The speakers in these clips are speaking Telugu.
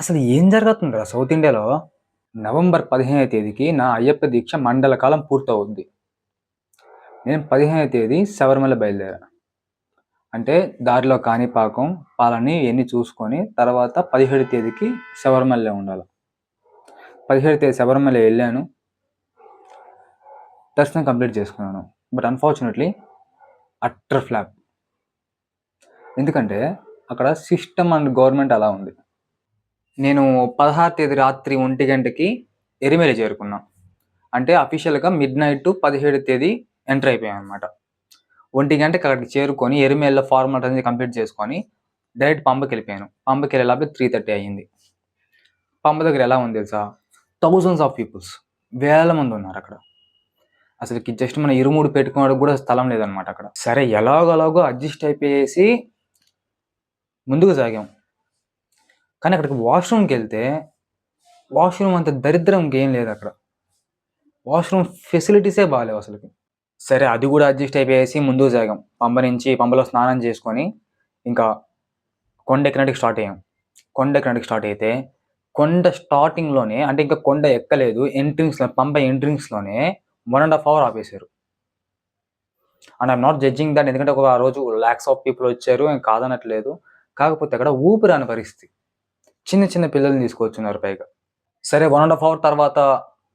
అసలు ఏం జరుగుతుందిరా సౌత్ ఇండియాలో? నవంబర్ పదిహేనవ తేదీకి నా అయ్యప్ప దీక్ష మండల కాలం పూర్తవుద్ది. నేను పదిహేనవ తేదీ శబరిమల బయలుదేరా అంటే దారిలో కాణిపాకం పాలని ఇవన్నీ చూసుకొని తర్వాత పదిహేడు తేదీకి శబరిమలలో ఉండాలి. పదిహేడు తేదీ శబరిమల వెళ్ళాను. దర్శనం కంప్లీట్ చేసుకున్నాను. But unfortunately utter flop. ఎందుకంటే అక్కడ సిస్టమ్ అండ్ గవర్నమెంట్ అలా ఉంది. నేను పదహారు తేదీ రాత్రి ఒంటి గంటకి ఎరిమేలి చేరుకున్నాం. అంటే అఫీషియల్గా మిడ్ నైట్ టు పదిహేడు తేదీ ఎంటర్ అయిపోయాం అనమాట ఒంటి గంటకి అక్కడికి చేరుకొని ఎరిమేల్లో ఫార్మల్ అనేది కంప్లీట్ చేసుకొని డైరెక్ట్ పంపకి వెళ్ళిపోయాను. పంపకి వెళ్ళేలాపే త్రీ థర్టీ అయ్యింది. పంప దగ్గర ఎలా ఉంది తెలుసా? థౌజండ్స్ ఆఫ్ పీపుల్స్ వేల మంది ఉన్నారు అక్కడ. అసలుకి జస్ట్ మన ఇరుముడు పెట్టుకోవడానికి కూడా స్థలం లేదనమాట అక్కడ. సరే ఎలాగోలాగో అడ్జస్ట్ అయిపోయేసి ముందుకు సాగాం. కానీ అక్కడికి వాష్రూమ్కి వెళ్తే వాష్రూమ్ అంత దరిద్రం ఏం లేదు అక్కడ. వాష్రూమ్ ఫెసిలిటీసే బాగాలేవు అసలుకి. సరే అది కూడా అడ్జస్ట్ అయిపోయేసి ముందుకు సాగాం పంప నుంచి పంపలో స్నానం చేసుకొని ఇంకా కొండ ఎక్కడానికి స్టార్ట్ అయ్యాం. కొండ ఎక్కడానికి స్టార్ట్ అయితే కొండ స్టార్టింగ్లోనే అంటే ఇంకా కొండ ఎక్కలేదు ఎంట్రింగ్స్లో పంప ఎంట్రింగ్స్లోనే వన్ అండ్ హాఫ్ అవర్ ఆపేశారు. And I'm not judging that ఎందుకంటే ఒక ఆ రోజు ల్యాక్స్ ఆఫ్ పీపుల్ వచ్చారు ఏం కాదనట్లేదు. కాకపోతే అక్కడ ఊపిరాని పరిస్థితి. చిన్న చిన్న పిల్లల్ని తీసుకొచ్చున్నారు పైగా. సరే వన్ అండ్ హాఫ్ అవర్ తర్వాత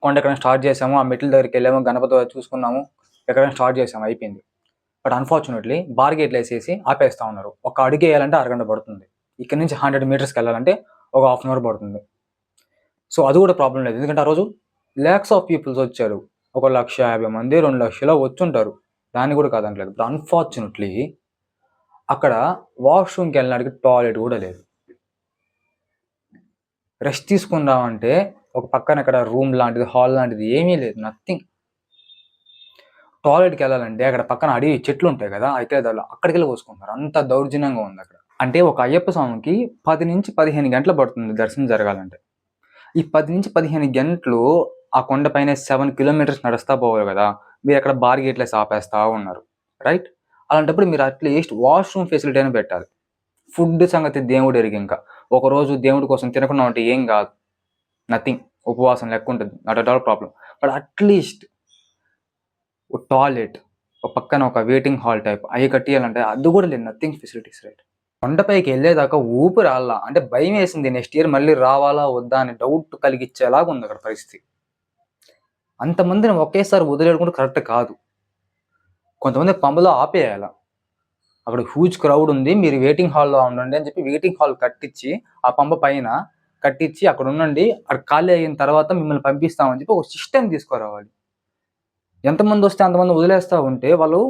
కొండ ఎక్కడ స్టార్ట్ చేసాము ఆ మెట్ల దగ్గరికి వెళ్ళాము. గణపతి చూసుకున్నాము. ఎక్కడైనా స్టార్ట్ చేసాము అయిపోయింది. బట్ అన్ఫార్చునేట్లీ బార్ గేట్లు వేసేసి ఆపేస్తూ ఉన్నారు. ఒక అడుగు వేయాలంటే అరగంట పడుతుంది. ఇక్కడ నుంచి హండ్రెడ్ మీటర్స్కి వెళ్ళాలంటే ఒక హాఫ్ అన్ అవర్ పడుతుంది. సో అది కూడా ప్రాబ్లం లేదు. ఎందుకంటే ఆ రోజు ల్యాక్స్ ఆఫ్ పీపుల్స్ వచ్చారు. ఒక లక్ష యాభై మంది రెండు లక్షల వచ్చుంటారు. దాన్ని కూడా కాదనట్లేదు బట్ అన్ఫార్చునేట్లీ అక్కడ వాష్రూమ్కి వెళ్ళడానికి టాయిలెట్ కూడా లేదు. రెస్ట్ తీసుకుందామంటే ఒక పక్కన అక్కడ రూమ్ లాంటిది హాల్ లాంటిది ఏమీ లేదు నథింగ్ టాయిలెట్కి వెళ్ళాలంటే అక్కడ పక్కన అడవి చెట్లు ఉంటాయి కదా అయితే అక్కడికి వెళ్ళి పోసుకుంటారు. అంత దౌర్జన్యంగా ఉంది అక్కడ. అంటే ఒక అయ్యప్ప స్వామికి పది నుంచి పదిహేను గంటలు పడుతుంది దర్శనం జరగాలంటే. ఈ పది నుంచి పదిహేను గంటలు ఆ కొండపైన సెవెన్ కిలోమీటర్స్ నడుస్తా పోవాలి కదా మీరు అక్కడ బార్ గేట్లేసి ఆపేస్తా ఉన్నారు. రైట్ అలాంటప్పుడు మీరు అట్లీస్ట్ వాష్రూమ్ ఫెసిలిటీ అయినా పెట్టాలి. ఫుడ్ సంగతి దేవుడు ఎరిగి ఇంకా. ఒకరోజు దేవుడి కోసం తినకుండా ఉంటే ఏం కాదు. నథింగ్ ఉపవాసం లెక్క ఉంటుంది. Not at all problem but at least toilet ఒక పక్కన ఒక వెయిటింగ్ హాల్ టైప్ అవి కట్టియాలంటే అది కూడా లేదు. నథింగ్ ఫెసిలిటీస్ రైట్ కొండపైకి వెళ్ళేదాకా ఊపిరి రాలా అంటే భయం వేసింది నెక్స్ట్ ఇయర్ మళ్ళీ రావాలా వద్దా అని డౌట్ కలిగించేలాగా ఉంది అక్కడ పరిస్థితి. అంతమందిని ఒకేసారి వదిలేయడం కరెక్ట్ కాదు. కొంతమంది పంపలో ఆపేయాలా? అక్కడ హ్యూజ్ క్రౌడ్ ఉంది మీరు వెయిటింగ్ హాల్లో ఉండండి అని చెప్పి వెయిటింగ్ హాల్ కట్టించి ఆ పంప పైన కట్టించి అక్కడ ఉండండి అక్కడ ఖాళీ అయిన తర్వాత మిమ్మల్ని పంపిస్తామని చెప్పి ఒక సిస్టమ్ తీసుకురావాలి. ఎంతమంది వస్తే అంతమంది వదిలేస్తూ ఉంటే వాళ్ళు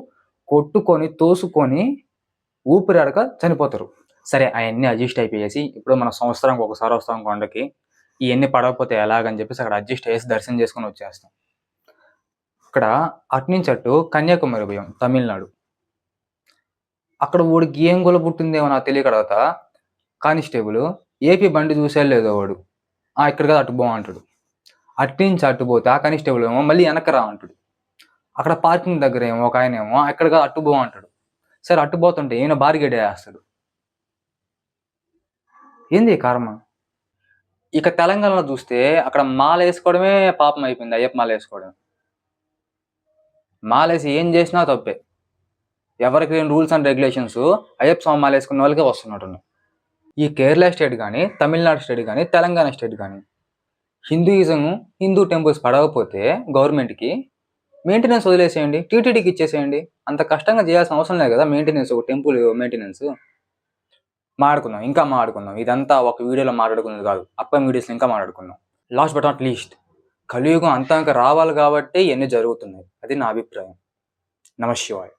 కొట్టుకొని తోసుకొని ఊపిరాడక చనిపోతారు. సరే అవన్నీ అడ్జస్ట్ అయిపోయేసి ఇప్పుడు మన సంవత్సరానికి ఒకసారి వస్తాం కొండకి ఇవన్నీ పడకపోతే ఎలాగని చెప్పేసి అక్కడ అడ్జస్ట్ చేసి దర్శనం చేసుకొని వచ్చేస్తాం. ఇక్కడ అట్నుంచి అటు కన్యాకుమారి పోయాం తమిళనాడు. అక్కడ వాడు గేమ్ గొల పుట్టిందేమో నాకు తెలియక తర్వాత. కానిస్టేబుల్ ఏపీ బండి చూసే లేదు వాడు. ఆ ఇక్కడ కదా అటు అంటాడు. అట్టించి నుంచి అటు పోతే ఆ కానిస్టేబుల్ ఏమో మళ్ళీ వెనక రా అంటాడు. అక్కడ పార్కింగ్ దగ్గర ఏమో ఒక ఆయన ఏమో ఎక్కడ కదా అటు బాగుంటాడు అంటాడు. సరే అట్టు పోతుంటే ఈయన బారిగేడ్ వేస్తాడు. ఏంది కర్మ? ఇక తెలంగాణలో చూస్తే అక్కడ మాల వేసుకోవడమే పాపం అయిపోయింది అయ్యప్ప మాల వేసుకోవడం. మాలేసి ఏం చేసినా తప్పే. ఎవరికి rules and regulations Ayyappa Swamy వేసుకున్న వాళ్ళకే వస్తున్నట్టు ఈ కేరళ స్టేట్ కానీ తమిళనాడు స్టేట్ కానీ తెలంగాణ స్టేట్ కానీ హిందూయిజం హిందూ టెంపుల్స్ పడకపోతే గవర్నమెంట్కి మెయింటెనెన్స్ వదిలేసేయండి టీటీడీకి ఇచ్చేసేయండి. అంత కష్టంగా చేయాల్సిన అవసరం లేదు కదా మెయింటెనెన్స్ ఒక టెంపుల్ మెయింటెనెన్స్ మాట్లాడుకుందాం ఇంకా మాట్లాడుకుందాం. ఇదంతా ఒక వీడియోలో మాట్లాడుకున్నది కాదు అప్ప వీడియోస్ ఇంకా మాట్లాడుకుందాం. లాస్ట్ బట్ నాట్ లీస్ట్ కలియుగం అంతా ఇంకా రావాలి కాబట్టి ఇవన్నీ జరుగుతున్నాయి. అది నా అభిప్రాయం. నమశివాయ్.